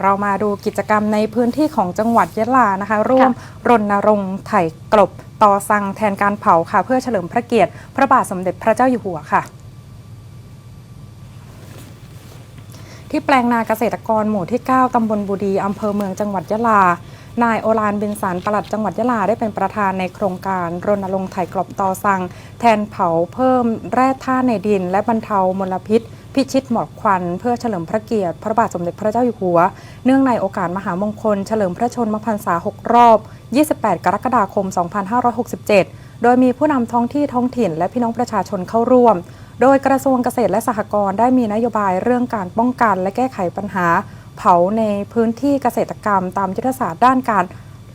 เรามาดูกิจกรรมในพื้นที่ของจังหวัดยะลานะคะ ร่วมรณรงค์ไถ่กลบต่อสั่งแทนการเผาค่ะ เพื่อเฉลิมพระเกียรติ พระบาทสมเด็จพระเจ้าอยู่หัวค่ะที่แปลงนาเกษตรกรหมู่ที่ 9 ตำบลบุดี อำเภอเมืองจังหวัดยะลา นายโอลานบินสันปลัดจังหวัดยะลาได้เป็นประธานในโครงการรณรงค์ไถ่กลบต่อสั่งแทนเผาเพิ่มแร่ธาตุในดิน และบรรเทามลพิษ พิชิตหมอกควัน เพื่อเฉลิมพระเกียรติ พระบาทสมเด็จพระเจ้าอยู่หัว เนื่องในโอกาสมหามงคล เฉลิมพระชนมพรรษา 6 รอบ 28 กรกฎาคม 2567 โดยมีผู้นำท้องที่ท้องถิ่น และพี่น้องประชาชนเข้าร่วม โดยกระทรวงเกษตรและสหกรณ์ได้มีนโยบายเรื่องการป้องกัน และแก้ไขปัญหา เผาในพื้นที่เกษตรกรรม ตามยุทธศาสตร์ด้านการ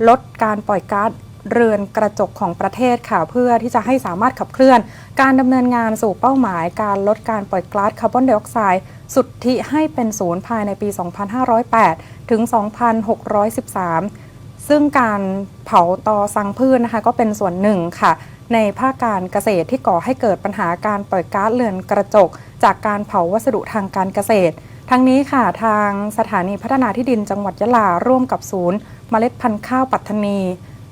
ลดการปล่อยก๊าซเรือนกระจกของประเทศค่ะเพื่อที่จะให้สามารถขับเคลื่อน การดำเนินงานสู่เป้าหมายการลดการปล่อยก๊าซคาร์บอนไดออกไซด์สุทธิให้เป็นศูนย์ภายในปี 2508 ถึง 2613 ซึ่งการเผาตอสังพืชนนะคะก็เป็นส่วนหนึ่งค่ะ ในภาคการเกษตรที่ก่อให้เกิดปัญหาการปล่อยก๊าซเรือนกระจก จากการเผาวัสดุทางการเกษตร ทั้งนี้ค่ะทางสถานีพัฒนาที่ดินจังหวัดยะลาร่วมกับศูนย์เมล็ดพันธุ์ข้าวปัตตานี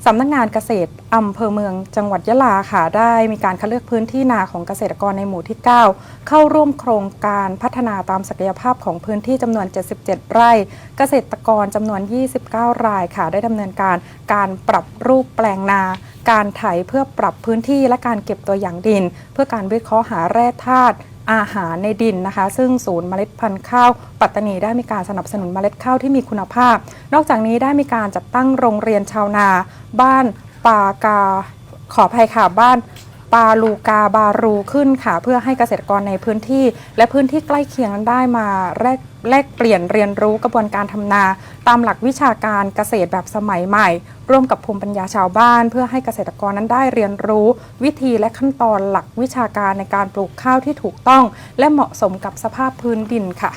สำนักงานเกษตรอำเภอเมืองจังหวัดยะลาค่ะ ได้มีการคัดเลือกพื้นที่นาของเกษตรกรในหมู่ที่ 9 เข้าร่วมโครงการพัฒนาตามศักยภาพของพื้นที่จำนวน 77 ไร่ เกษตรกรจำนวน 29 รายค่ะ ได้ดำเนินการการปรับรูปแปลงนา การไถเพื่อปรับพื้นที่และการเก็บตัวอย่างดิน เพื่อการวิเคราะห์หาแร่ธาตุ อาหารในดินนะคะ ซึ่งศูนย์เมล็ดพันธุ์ข้าวปัตตานีได้มีการสนับสนุนเมล็ดข้าวที่มีคุณภาพ นอกจากนี้ได้มีการจัดตั้งโรงเรียนชาวนา บ้านปากาขออภัยค่ะบ้าน ปาลูกาบารูขึ้นค่ะ เพื่อให้เกษตรกรในพื้นที่ และพื้นที่ใกล้เคียงนั้นได้มาแลกแลกเปลี่ยนเรียนรู้กระบวนการทำนา ตามหลักวิชาการเกษตรแบบสมัยใหม่ ร่วมกับภูมิปัญญาชาวบ้าน เพื่อให้เกษตรกรนั้นได้เรียนรู้ วิธีและขั้นตอนหลักวิชาการในการปลูกข้าวที่ถูกต้อง และเหมาะสมกับสภาพพื้นดินค่ะ